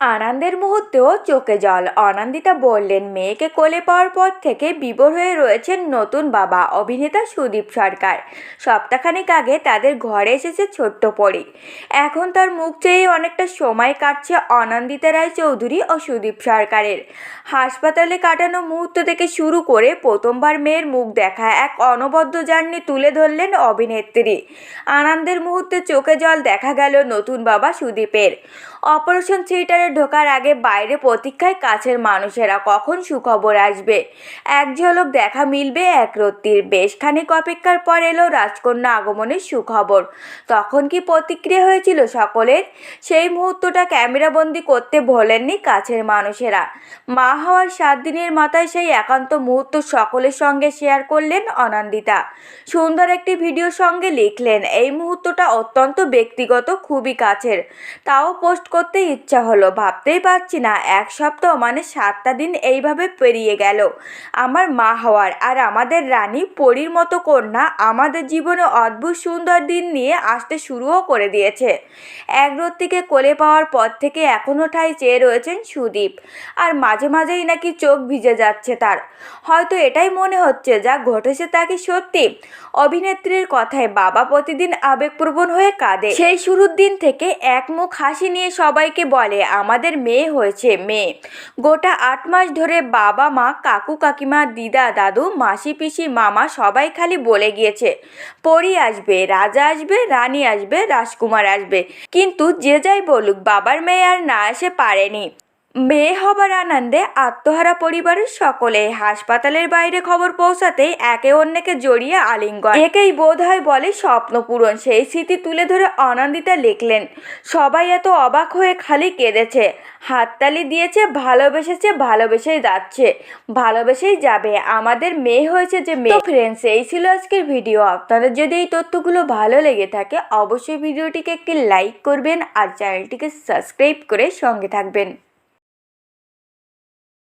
আনন্দের মুহূর্তেও চোখে জল। অনন্দিতা বললেন, মেয়েকে কোলে পাওয়ার পর থেকে বিভোর হয়ে রয়েছেন নতুন বাবা, অভিনেতা সুদীপ সরকার। সপ্তাহখানেক আগে তাদের ঘরে এসেছে ছোট্ট পরি। এখন তার মুখ চেয়ে অনেকটা সময় কাটছে অনন্দিতা রায় চৌধুরী ও সুদীপ সরকারের। হাসপাতালে কাটানো মুহূর্ত থেকে শুরু করে প্রথমবার মেয়ের মুখ দেখা এক অনবদ্য জার্নি তুলে ধরলেন অভিনেত্রী। আনন্দের মুহূর্তে চোখে জল দেখা গেল নতুন বাবা সুদীপের। অপারেশন থিয়েটারে ঢোকার আগে বাইরে প্রতীক্ষায় কাছের মানুষেরা কখন সুখবর আসবে? এক ঝলক দেখা মিলবে এক রত্তির। বেশ খানিক অপেক্ষার পর এলো রাজকন্যা আগমনের সুখবর। তখন কি প্রতিক্রিয়া হয়েছিল সকলের? সেই মুহূর্তটা ক্যামেরাবন্দি করতে ভোলেননি কাছের মানুষেরা। মা হওয়ার সাত দিনের মাথায় সেই একান্ত মুহূর্ত সকলের সঙ্গে শেয়ার করলেন অনন্দিতা। সুন্দর একটি ভিডিওর সঙ্গে লিখলেন, এই মুহূর্তটা অত্যন্ত ব্যক্তিগত, খুবই কাছের। তাও পোস্ট করতে ইচ্ছা হলো। ভাবতেই পারছি না, এক সপ্তাহ মানে সাতটা দিন এইভাবে পেরিয়ে গেল। আমার মা হওয়ার আর আমাদের রানী পরীর মতো কন্যা আমাদের জীবনে অদ্ভুত সুন্দর দিন নিয়ে আসতে শুরুও করে দিয়েছে। এক রত্তিকে কোলে পাওয়ার পর থেকে এখনও ঠাই চেয়ে রয়েছেন সুদীপ। আর মাঝে মাঝেই নাকি চোখ ভিজে যাচ্ছে তার। হয়তো এটাই মনে হচ্ছে যা ঘটেছে তা কি সত্যি? অভিনেত্রীর কথায় বাবা প্রতিদিন আবেগপ্রবণ হয়ে কাঁদে। সেই শুরুর দিন থেকে এক মুখ হাসি নিয়ে সবাইকে বলে আমাদের মেয়ে হয়েছে, মেয়ে। গোটা আট মাস ধরে বাবা, মা, কাকু, কাকিমা, দিদা, দাদু, মাসি, পিসি, মামা সবাই খালি বলে গিয়েছে, পরি আসবে, রাজা আসবে, রানী আসবে, রাজকুমার আসবে। কিন্তু যে যাই বলুক, বাবার মেয়ে আর না এসে পারেনি। মেয়ে হবার আনন্দে আত্মহারা পরিবারের সকলে হাসপাতালের বাইরে খবর পৌঁছাতেই একে অন্যকে জড়িয়ে আলিঙ্গন। একেই বোধ হয় বলে স্বপ্ন পূরণ। সেই স্মৃতি তুলে ধরে অনন্দিতা লিখলেন, সবাই এত অবাক হয়ে খালি কেঁদেছে। হাততালি দিয়েছে, ভালোবেসেছে, ভালোবেসেই যাচ্ছে, ভালোবেসেই যাবে। আমাদের মেয়ে হয়েছে যে মেয়ে। ফ্রেন্ডস এই ছিল আজকের ভিডিও। আপনাদের যদি এই তথ্যগুলো ভালো লেগে থাকে, অবশ্যই ভিডিওটিকে একটি লাইক করবেন আর চ্যানেলটিকে সাবস্ক্রাইব করে সঙ্গে থাকবেন।